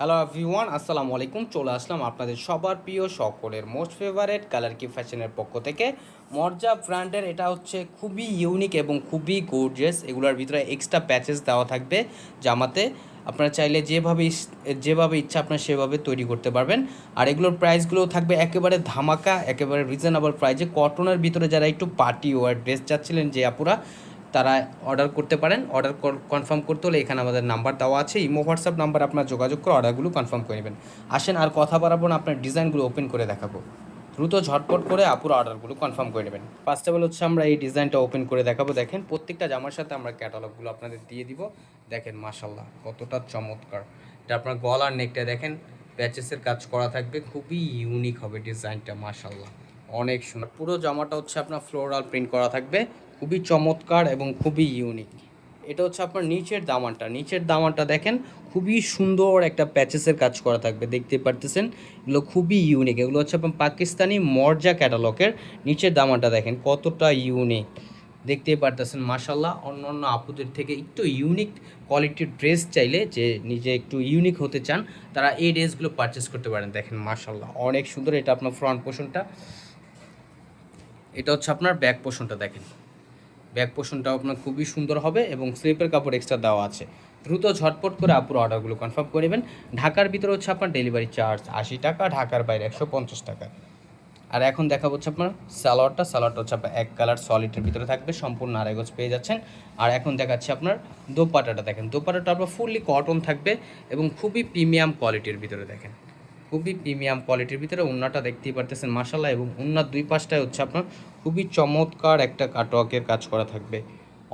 Hello everyone আসসালামু আলাইকুম। চলে আসলাম আপনাদের সবার প্রিয় সকলের মোস্ট ফেভারেট কালার কি ফ্যাশনের পক্ষ থেকে। মর্জা ব্র্যান্ডের এটা হচ্ছে খুবই ইউনিক এবং খুবই গোর্জিয়াস এগুলোর ভিতরে এক্সট্রা প্যাচেস দেওয়া থাকবে জামাতে। আপনারা চাইলে যেভাবে যেভাবে ইচ্ছা আপনার সেভাবে তৈরি করতে পারবেন। আর এগুলোর প্রাইসগুলো থাকবে একেবারে ধামাকা, একেবারে রিজনেবল প্রাইসে কটনের ভিতরে যারা একটু পার্টি ওয়ার ড্রেস চাচ্ছিলেন যে আপুরা তারা অর্ডার করতে পারেন। অর্ডার কনফার্ম করতে হলে এখানে আমাদের নাম্বার দেওয়া আছে। ইমো হোয়াটসঅ্যাপ নাম্বার আপনার যোগাযোগ করে অর্ডারগুলো কনফার্ম করে নেবেন। আসেন আর কথা বাড়াবো না, আপনার ডিজাইনগুলো ওপেন করে দেখাবো। দ্রুত ঝটপট করে আপুর অর্ডারগুলো কনফার্ম করে নেবেন। ফার্স্ট অফ অল হচ্ছে আমরা এই ডিজাইনটা ওপেন করে দেখাবো। দেখেন প্রত্যেকটা জামার সাথে আমরা ক্যাটালগুলো আপনাদের দিয়ে দিব। দেখেন মাশাল্লাহ কতটা চমৎকার। এটা আপনার গলার নেকটা দেখেন প্যাচেসের কাজ করা থাকবে। খুবই ইউনিক হবে ডিজাইনটা মাশাল্লাহ অনেক সুন্দর। পুরো জামাটা হচ্ছে আপনার ফ্লোরাল প্রিন্ট করা থাকবে। খুবই চমৎকার এবং খুবই ইউনিক এটা হচ্ছে আপনার নিচের দামানটা। নিচের দামানটা দেখেন, খুবই সুন্দর একটা প্যাচেসের কাজ করা থাকবে দেখতে পারতেছেন। এগুলো খুবই ইউনিক এগুলো হচ্ছে আপনার পাকিস্তানি মর্জা ক্যাটালগের নিচের দামানটা দেখেন, কতটা ইউনিক দেখতেই পারতেছেন মাসাল্লাহ অন্য অন্য আপুদের থেকে একটু ইউনিক কোয়ালিটির ড্রেস চাইলে যে নিজে একটু ইউনিক হতে চান, তারা এই ড্রেসগুলো পারচেস করতে পারেন। দেখেন মাসাল্লাহ অনেক সুন্দর। এটা আপনার ফ্রন্ট পোর্শনটা এটা হচ্ছে আপনার ব্যাক পোর্শনটা দেখেন। ব্যাক পোর্শনটাও আপনার খুবই সুন্দর হবে এবং স্লিপের কাপড় এক্সট্রা দেওয়া আছে। দ্রুত ঝটপট করে আপুর অর্ডারগুলো কনফার্ম করে নেবেন। ঢাকার ভিতরে হচ্ছে আপনার ডেলিভারি চার্জ আশি টাকা, ঢাকার বাইরে একশো পঞ্চাশ টাকা। আর এখন দেখা হচ্ছে আপনার সালোয়ারটা সালোয়ারটা হচ্ছে আপনার এক কালার সলিডের ভিতরে থাকবে, সম্পূর্ণ আড়াইগজ পেয়ে যাচ্ছেন। আর এখন দেখাচ্ছি আপনার দোপাটাটা দেখেন। দোপাটাটা আপনার ফুললি কটন থাকবে এবং খুবই প্রিমিয়াম কোয়ালিটির ভিতরে দেখেন। খুবই প্রিমিয়াম কোয়ালিটির ভিতরে উন্নাটা দেখতেই পারতেছেন মাসাল্লাহ এবং উন্নার দুই পাশটায় হচ্ছে আপনার খুবই চমৎকার একটা কাটওয়ার্কের কাজ করা থাকবে।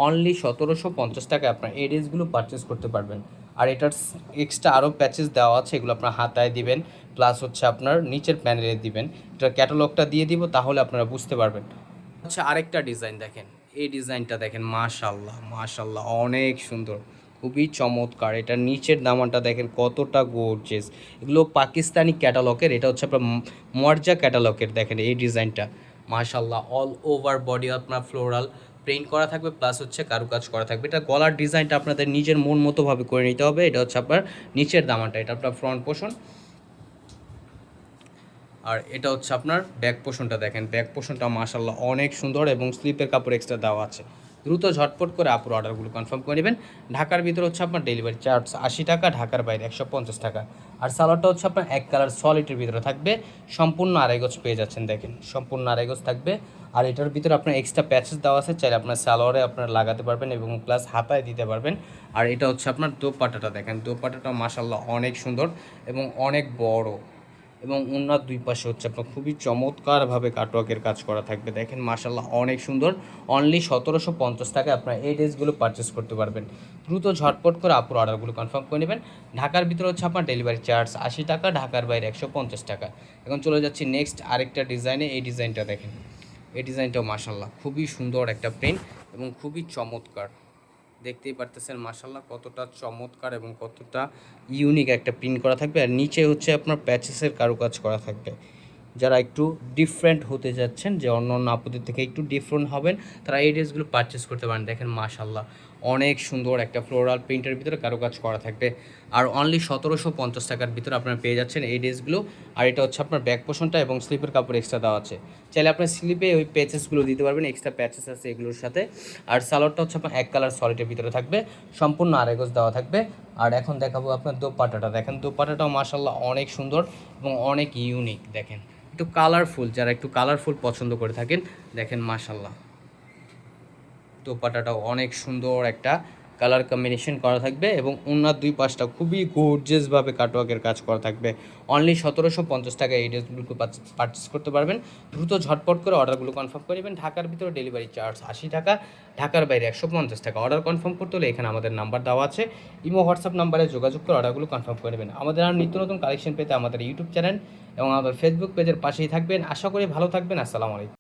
অনলি সতেরোশো পঞ্চাশ টাকায় আপনার এই ড্রেসগুলো পারচেস করতে পারবেন। আর এটার এক্সট্রা আরও প্যাচেস দেওয়া আছে, এগুলো আপনার হাতায় দিবেন প্লাস হচ্ছে আপনার নিচের প্যানেলে দিবেন। এটার ক্যাটালগটা দিয়ে দিব, তাহলে আপনারা বুঝতে পারবেন। আচ্ছা আরেকটা ডিজাইন দেখেন, এই ডিজাইনটা দেখেন মাশাল্লাহ মাশাল্লাহ অনেক সুন্দর। খুবই চমৎকার। এটার নিচের দামানটা দেখেন কতটা গোর্জেস এগুলো পাকিস্তানি ক্যাটালগের এটা হচ্ছে আপনার মর্জা ক্যাটালগের দেখেন এই ডিজাইনটা। মাশাল্লাহ অল ওভার বডি আপনার ফ্লোরাল প্রিন্ট করা থাকবে প্লাস হচ্ছে কারুকাজ করা থাকবে। এটা গলার ডিজাইনটা আপনাদের নিজের মন মতোভাবে করে নিতে হবে। এটা হচ্ছে আপনার নিচের দামানটা, এটা আপনার ফ্রন্ট পোর্শন আর এটা হচ্ছে আপনার ব্যাক পোষণটা দেখেন। ব্যাক পোষণটা মাশাল্লাহ অনেক সুন্দর এবং স্লিপের কাপড় এক্সট্রা দেওয়া আছে। দ্রুত ঝটপট করে আপুর অর্ডারগুলো কনফার্ম করে নেবেন। ঢাকার ভিতরে হচ্ছে আপনার ডেলিভারি চার্জ আশি টাকা, ঢাকার বাইরে একশো পঞ্চাশ টাকা। আর সালোয়ারটা হচ্ছে আপনার এক কালার সলিডের ভিতরে থাকবে। সম্পূর্ণ আড়াইগজ পেয়ে যাচ্ছেন, দেখেন। সম্পূর্ণ আড়াইগজ থাকবে। আর এটার ভিতরে আপনার এক্সট্রা প্যাচেস দেওয়া আছে, চাইলে আপনার সালোয়ারে আপনার লাগাতে পারবেন এবং প্লাস হাতায় দিতে পারবেন। আর এটা হচ্ছে আপনার দোপাটাটা দেখেন দোপাটাটা মাশাল্লাহ অনেক সুন্দর এবং অনেক বড়। এবং উন্নার দুই পাশে হচ্ছে আপনার খুবই চমৎকারভাবে কাটওয়ার্কের কাজ করা থাকবে। দেখেন মাসাল্লাহ অনেক সুন্দর। অনলি সতেরোশো পঞ্চাশ টাকায় আপনার এই ড্রেসগুলো পারচেস করতে পারবেন। দ্রুত ঝটপট করে আপুর অর্ডারগুলো কনফার্ম করে নেবেন। ঢাকার ভিতরে হচ্ছে আপনার ডেলিভারি চার্জ আশি টাকা, ঢাকার বাইরে একশো পঞ্চাশ টাকা। এখন চলে যাচ্ছি নেক্সট আরেকটা ডিজাইনে এই ডিজাইনটা দেখেন। এই ডিজাইনটাও মাসাল্লাহ খুবই সুন্দর একটা প্রিন্ট এবং খুবই চমৎকার। দেখতেই পারতেছেন মাসাল্লাহ কতটা চমৎকার এবং কতটা ইউনিক একটা প্রিন্ট করা থাকবে। আর নিচে হচ্ছে আপনার প্যাচেসের কারুকাজ করা থাকবে। যারা একটু ডিফারেন্ট হতে যাচ্ছেন, যে অন্য অন্য আপুদের থেকে একটু ডিফারেন্ট হবেন, তারা এই ড্রেসগুলো পারচেস করতে পারেন। দেখেন মাশাল্লাহ অনেক সুন্দর একটা ফ্লোরাল প্রিন্টের ভিতরে কারুকাজ করা থাকবে। আর অনলি সতেরোশো পঞ্চাশ টাকার ভিতরে আপনারা পেয়ে যাচ্ছেন এই ড্রেসগুলো আর এটা হচ্ছে আপনার ব্যাক পোষণটা এবং স্লিপের কাপড় এক্সট্রা দেওয়া আছে। চাইলে আপনার স্লিপে ওই প্যাচেসগুলো দিতে পারবেন এক্সট্রা প্যাচেস আছে এগুলোর সাথে। আর সালোয়ারটা হচ্ছে আপনার এক কালার সলিডের ভিতরে থাকবে। সম্পূর্ণ আরেগজ দেওয়া থাকবে। আর এখন দেখাবো আপনার দোপাটাটা দেখেন দোপাটাটাও মাসাল্লাহ অনেক সুন্দর এবং অনেক ইউনিক দেখেন। একটু কালারফুল যারা একটু কালারফুল পছন্দ করে থাকেন, দেখেন মাসাল্লাহ দোপাটাটাও অনেক সুন্দর একটা কালার কম্বিনেশন করা থাকবে এবং ওনার দুই পাশটা খুবই গোর্জেসভাবে কাটওয়ার্কের কাজ করা থাকবে। অনলি সতেরোশো পঞ্চাশ টাকা এই ড্রেসগুলো পারচেস করতে পারবেন। দ্রুত ঝটপট করে অর্ডারগুলো কনফার্ম করে নেবেন। ঢাকার ভিতরে ডেলিভারি চার্জ আশি টাকা, ঢাকার বাইরে একশো পঞ্চাশ টাকা। অর্ডার কনফার্ম করতে হলে এখানে আমাদের নাম্বার দেওয়া আছে। ইমো হোয়াটসঅ্যাপ নাম্বারে যোগাযোগ করে অর্ডারগুলো কনফার্ম করে নেবেন। আমাদের আর নিত্য নতুন কালেকশন পেতে আমাদের ইউটিউব চ্যানেল এবং আমাদের ফেসবুক পেজের পাশেই থাকবেন। আশা করি ভালো থাকবেন। আসসালামু আলাইকুম।